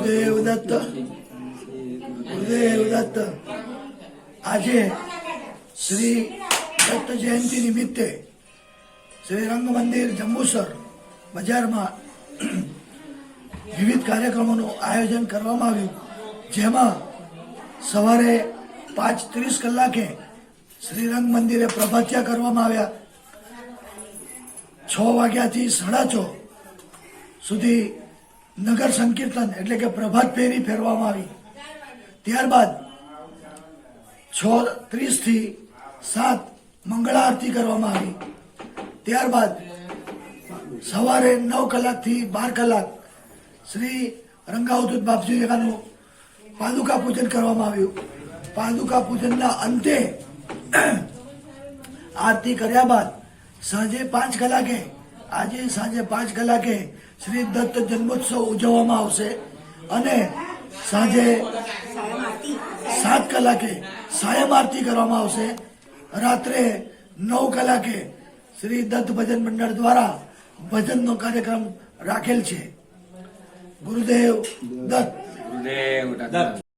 ગુરુદેવ દત્ત ગુરુદેવ દત્ત આજે શ્રી દત્ત જયંતિ નિમિત્તે શ્રી રંગ મંદિર જંબુસર બજારમાં વિવિધ કાર્યક્રમોનું આયોજન કરવામાં આવ્યું જેમાં સવારે પાંચ ત્રીસ કલાકે શ્રી રંગ મંદિરે પ્રભાત્યા કરવામાં આવ્યા છ વાગ્યાથી સાડા છ સુધી નગર સંકીર્તન એટલે કે પ્રભાત ફેરી ફેરવામાં આવી. ત્યારબાદ છ, ત્રીસથી સાત મંગળા આરતી કરવામાં આવી. ત્યારબાદ સવારે નવ કલાકથી બાર કલાક શ્રી રંગાવધૂત બાપજી લેખાનું પાદુકા પૂજન કરવામાં આવ્યું. પાદુકા પૂજનના અંતે આરતી કર્યા બાદ સાંજે પાંચ કલાકે આજે સાંજે પાંચ કલાકે શ્રી દત્ત જન્મોત્સવ ઉજવવામાં આવશે અને સાંજે સાત કલાકે સાયમ આરતી કરવામાં આવશે. રાત્રે નવ કલાકે શ્રી દત્ત ભજન મંડળ દ્વારા ભજનનો કાર્યક્રમ રાખેલ છે. ગુરુદેવ દત્ત. ગુરુદેવ દત્ત